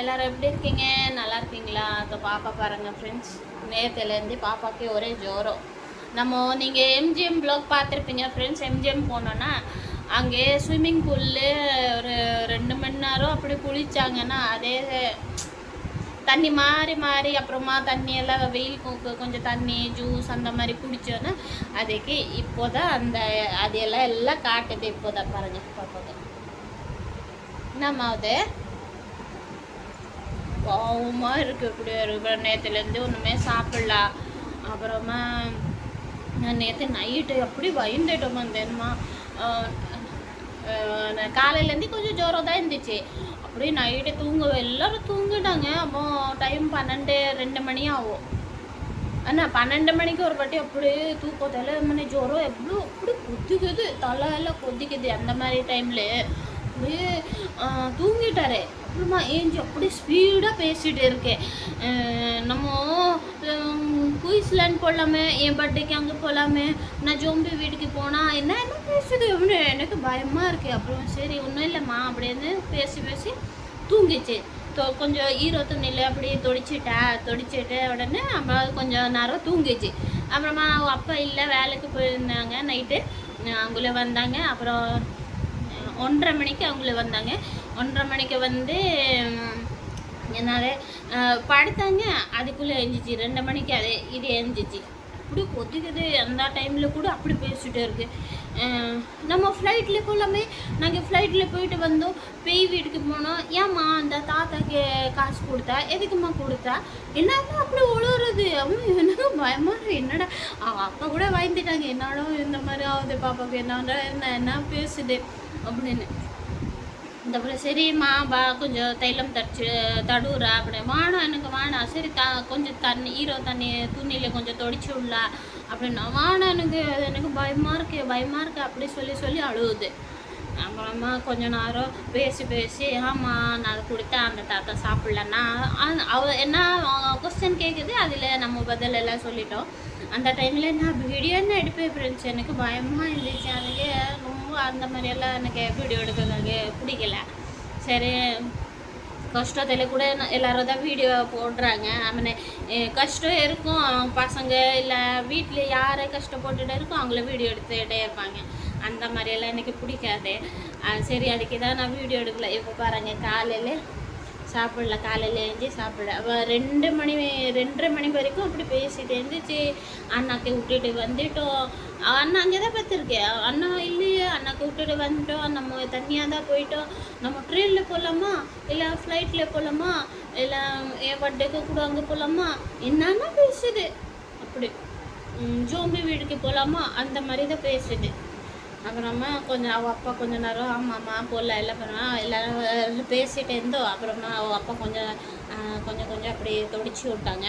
எல்லாரும் எப்படி இருக்கீங்க? நல்லா இருக்கீங்களா? இப்போ பாப்பா பாருங்கள் ஃப்ரெண்ட்ஸ் நேரத்துலேருந்து பாப்பாக்கே ஒரே ஜோரம். நம்ம நீங்கள் எம்ஜிஎம் ப்ளாக் பார்த்துருப்பீங்க ஃப்ரெண்ட்ஸ் எம்ஜிஎம் போனோன்னா அங்கே ஸ்விம்மிங் பூல்லு ஒரு ரெண்டு மணி நேரம் அப்படி குளிச்சாங்கன்னா அதே தண்ணி மாறி மாறி அப்புறமா தண்ணி எல்லாம் வெயில் கொஞ்சம் தண்ணி ஜூஸ் அந்த மாதிரி குடித்தோன்னா அதுக்கு இப்போதான் அந்த அது எல்லாம் எல்லாம் காட்டுது இப்போதான் பாருங்க பாப்பாங்க என்னம்மாவது பாவமாக இருக்குது இப்படி இருக்கிற நேற்றுலேருந்து ஒன்றுமே சாப்பிடல. அப்புறமா நான் நேற்று நைட்டு அப்படி பயந்துட்டோம் வந்தேன்மா காலையிலேருந்து கொஞ்சம் ஜோரம் தான் இருந்துச்சு. அப்படியே நைட்டு தூங்க எல்லாரும் தூங்கிட்டாங்க. அப்போ டைம் பன்னெண்டு ரெண்டு மணி ஆகும். அண்ணா பன்னெண்டு மணிக்கு ஒரு வாட்டி அப்படியே தூக்கத்தில் மணி ஜுரம் எவ்வளோ அப்படி கொதிக்குது. தலையெல்லாம் கொதிக்குது அந்த மாதிரி டைமில் அப்படியே தூங்கிட்டாரு. அப்புறமா ஏஞ்சி அப்படியே ஸ்பீடாக பேசிகிட்டு இருக்கேன் நம்ம குயிஸ்லேண்ட் போடலாமே என் பர்த்டேக்கு அங்கே போகலாமே நான் ஜோம்பி வீட்டுக்கு போனால் என்ன என்ன பேசுது? அப்படின்னு எனக்கு பயமாக இருக்குது அப்புறம் சரி ஒன்றும் இல்லைம்மா அப்படின்னு பேசி பேசி தூங்கிச்சு. தொ- கொஞ்சம் ஈரோ துணியில் அப்படியே தொடிச்சிட்டா தொடிச்சிட்ட உடனே அப்புறம் கொஞ்சம் நேரம் தூங்கிச்சு. அப்புறமா அவங்க அப்பா இல்லை வேலைக்கு போயிருந்தாங்க நைட்டு அவங்கள வந்தாங்க. அப்புறம் ஒன்றரை மணிக்கு அவங்கள வந்தாங்க. ஒன்றரை மணிக்கு வந்து என்னால் படுத்தாங்க. அதுக்குள்ளே எழுந்திரிச்சு ரெண்டு மணிக்கு அது இது எழுந்திரிச்சு அப்படி கொதிக்குது. அந்த டைமில் கூட அப்படி பேசிட்டு இருக்கு. நம்ம ஃப்ளைட்டில் போகலாமே நாங்கள் ஃப்ளைட்டில் போயிட்டு வந்தோம். பேய் வீட்டுக்கு போனோம். ஏம்மா அந்த தாத்தாக்கு காசு கொடுத்தா? எதுக்கும்மா கொடுத்தா? என்னம்மா அப்படி உழுவுறது அவன் எனக்கு பயமா என்னடா? அவங்க அப்பா கூட வாங்கிட்டாங்க என்னடோ இந்த மாதிரி ஆகுது? பாப்பாவுக்கு என்னடா என்ன என்ன பேசுது? அப்படின்னு. இந்த அப்புறம் சரிம்மா பா கொஞ்சம் தைலம் தடிச்சு தடுறா அப்படி. வேணாம் எனக்கு வேணாம் சரி த கொஞ்சம் தண்ணி ஈரோ தண்ணி துணியில் கொஞ்சம் தொடச்சி விடலா அப்படின்னா. வேணாம் எனக்கு எனக்கு பயமாக இருக்கு பயமாக இருக்கு அப்படி சொல்லி சொல்லி அழுவுது. அப்புறமா கொஞ்ச நேரம் பேசி பேசி ஆமாம் நான் அதை கொடுத்தேன் அந்த தாத்தா சாப்பிட்லன்னா அவ என்ன கொஸ்டின் கேட்குது அதில் நம்ம பதில் எல்லாம் சொல்லிட்டோம். அந்த டைமில் நான் வீடியோன்னு எடுப்பேன் ஃப்ரெண்ட்ஸ் எனக்கு பயமாக இருந்துச்சு. அதுக்கு ரொம்ப அந்த மாதிரியெல்லாம் எனக்கு வீடியோ எடுக்கிறதுக்கு பிடிக்கல. சரி கஷ்டத்தில் கூட எல்லாரும் தான் வீடியோ போடுறாங்க. அவனை கஷ்டம் இருக்கும். பசங்க இல்லை வீட்டில் யார் கஷ்டப்பட்டுட்டு இருக்கோ அவங்கள வீடியோ எடுத்துகிட்டே இருப்பாங்க. அந்த மாதிரியெல்லாம் எனக்கு பிடிக்காது. சரி அதுக்கு தான் நான் வீடியோ எடுக்கல. இப்போ பாருங்கள் காலையில் சாப்பிடல காலையில் எழுந்தி சாப்பிடல. அவள் ரெண்டு மணி ரெண்டரை மணி வரைக்கும் அப்படி பேசிட்டு இருந்துச்சு. அண்ணாக்கு விட்டுட்டு வந்துட்டோம். அண்ணா அங்கே தான் பார்த்துருக்கேன். அண்ணா இல்லையே அண்ணாக்கு விட்டுட்டு வந்துட்டோம். நம்ம தனியாக தான் போயிட்டோம். நம்ம ட்ரெயினில் போகலாமா இல்லை ஃப்ளைட்டில் போகலாமா இல்லை என் பர்த்டேக்கு கூட அங்கே போகலாமா என்னன்னா பேசுது. அப்படி. ஜோம்பி வீடுக்கு போகலாமா அந்த மாதிரி தான் பேசுது. அப்புறமா கொஞ்சம் அவள் அப்பா கொஞ்ச நேரம் ஆமாம்மா போகல எல்லாம் பண்ணா எல்லாரும் பேசிட்டு இருந்தோம். அப்புறமா அவள் அப்பா கொஞ்சம் கொஞ்சம் கொஞ்சம் அப்படி தொடிச்சு விட்டாங்க.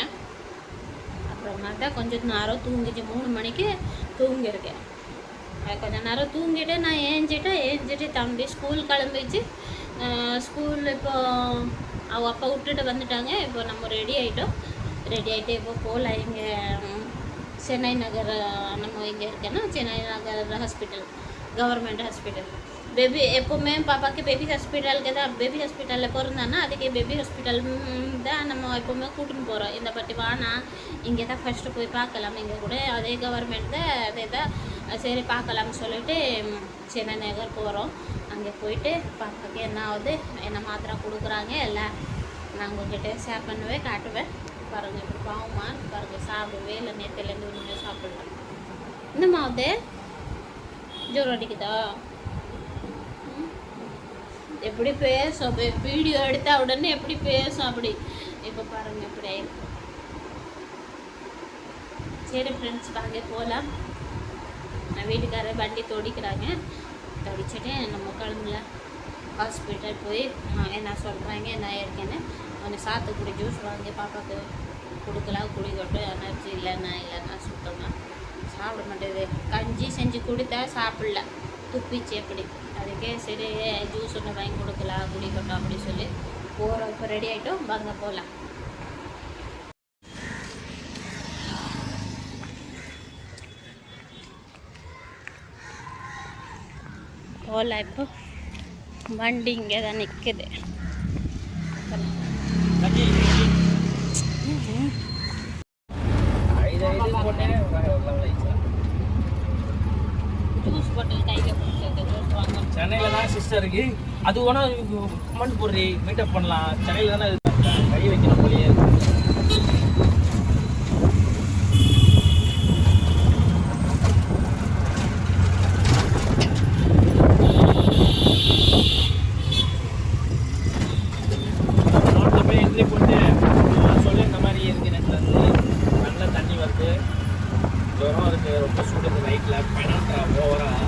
அப்புறமா தான் கொஞ்சம் நேரம் தூங்கிச்சு. மூணு மணிக்கு தூங்கியிருக்கேன். கொஞ்சம் கொஞ்ச நேரம் தூங்கிட்டு நான் ஏஞ்சிட்டேன் ஏஞ்சிட்டு தம்பி ஸ்கூல் கிளம்பிச்சு ஸ்கூல் இப்போ அவள் அப்பா விட்டுட்டு வந்துட்டாங்க. இப்போ நம்ம ரெடி ஆகிட்டோம் ரெடி ஆகிட்டு இப்போ போகலாம் இங்கே சென்னை நகர் நம்ம இங்கே இருக்கேன்னா சென்னை நகர் ஹாஸ்பிட்டல் கவர்மெண்ட் ஹாஸ்பிட்டல் பேபி எப்போவுமே பாப்பாக்கு பேபி ஹாஸ்பிட்டலுக்கு தான் பேபி ஹாஸ்பிட்டலில் பிறந்தானா அதுக்கு பேபி ஹாஸ்பிட்டல் தான் நம்ம எப்போவுமே கூட்டின்னு போகிறோம் இந்த பட்டி வானா இங்கே தான் ஃபஸ்ட்டு போய் பார்க்கலாம். இங்கே கூட அதே கவர்மெண்ட் தான் அதே தான் சரி பார்க்கலாம்னு சொல்லிட்டு சென்னை நகர் போகிறோம் அங்கே போயிட்டு பாப்பாக்கு என்ன ஆகுது என்ன மாத்திரை கொடுக்குறாங்க எல்லாம் நான் உங்ககிட்ட ஷேர் பண்ணுவேன் காட்டுவேன். பாருங்கள் இப்படி பாவமா பாருங்கள் சாப்பிடுவே இல்லை நேற்றுலேருந்து ஒன்றுமே சாப்பிடல. என்னம்மா ஆகுது ஜோரம் அடிக்குதா எப்படி பேசும்? வீடியோ எடுத்தா உடனே எப்படி பேசும் அப்படி? இப்போ பாருங்க இப்படி ஆயிருக்கு. சரி ஃப்ரெண்ட்ஸ் வாங்க போகலாம் நான் வீட்டுக்காரர் வண்டி தொடிக்கிறாங்க. தொடிச்சிட்டு நம்ம கிளம்புல ஹாஸ்பிட்டல் போய் என்ன சொல்கிறாங்க என்ன இருக்கேன்னு கொஞ்சம் சாத்துக்குடி ஜூஸ் வாங்கி பாப்பாவுக்கு கொடுக்கலாம் குடிக்கட்டும் எனர்ஜி இல்லைன்னா இல்லைன்னா சுத்தமாக சாப்பிட மாட்டேது கஞ்சி செஞ்சு கொடுத்தா சாப்பிடல. துப்பிச்சு எப்படி? அதுக்கே சரி ஜூஸ் ஒன்று வாங்கி கொடுக்கலாம் குடிக்கட்டும் அப்படி சொல்லி போகிறோம் இப்போ ரெடி ஆகிட்டோம் வாங்க போகலாம் போகலாம் இப்போ. வண்டி இங்கே தான் நிற்குது சென்னையில் தான் சிஸ்டர் இருக்கு. அது வேணா கமெண்ட் போடுறி. மீட்டப் பண்ணலாம். சென்னையில் தானே கை வைக்கணும் போலயே நோட்டில் போய் என்ட்ரி போட்டு நான் சொல்லி இந்த மாதிரி இருக்கு நெட்டில் இருந்து நல்ல தண்ணி வருது ஜுரம் இருக்கு ரொம்ப சூடுது நைட்டில் பெனாட்ரா ஓவராக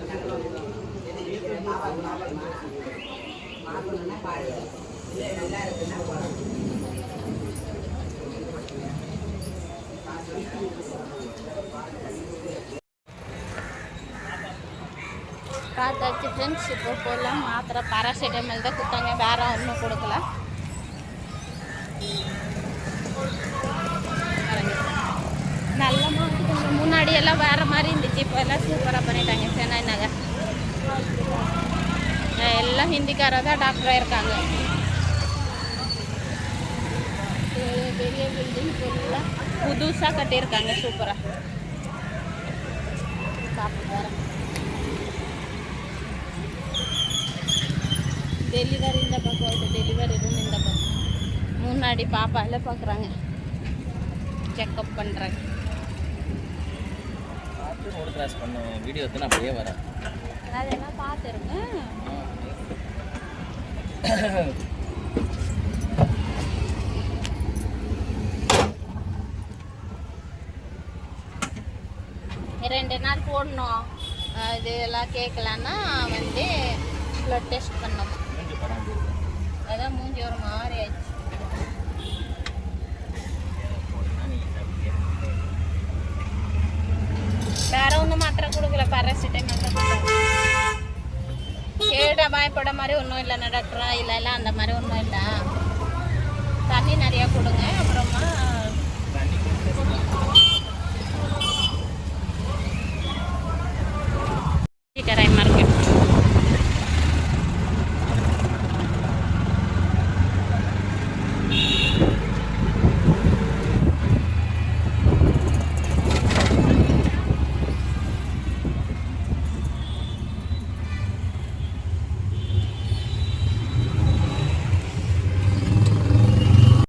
வாங்கணும்னா பாருங்க. இல்லை நல்லா இருக்குன்னா போகிறோம் பார்த்தாச்சு ஃப்ரெண்ட்ஸ் இப்போ போகலாம் மாத்திரை பாராசிட்டமல் தான் கொடுத்தாங்க. வேறு ஒன்றும் கொடுக்கல. நல்ல முன்னாடி எல்லாம் வேறு மாதிரி இருந்துச்சு. இப்போ எல்லாம் சூப்பராக பண்ணிட்டாங்க. சென்னை நகர் எல்லாம் ஹிந்திக்காரர் தான் டாக்டராக இருக்காங்க. பெரிய பில்டிங் ஃபுல்லாக புதுசாக கட்டியிருக்காங்க சூப்பராக சாப்பிட்டு டெலிவரி இந்த பக்கம் வருது டெலிவரி ரூம் இந்த பக்கம். முன்னாடி பாப்பால பார்க்குறாங்க செக்கப் பண்ணுறாங்க பார்த்து வீடியோ எடுத்து நான் அப்படியே வரேன். அதெல்லாம் பார்த்துருங்க. ரெண்டு நாள் போடணும். இது எல்லாம் கேட்கலன்னா வந்து ப்ளட் டெஸ்ட் பண்ணணும். அதான் மூஞ்சி ஒரு மாதிரி ஆயிடுச்சு. வேற ஒன்றும் மாத்திரை கொடுக்கல கேட பயப்பட மாதிரி ஒன்றும் இல்லை டாக்டரா இல்லை இல்லை அந்த மாதிரி ஒன்றும் இல்லை.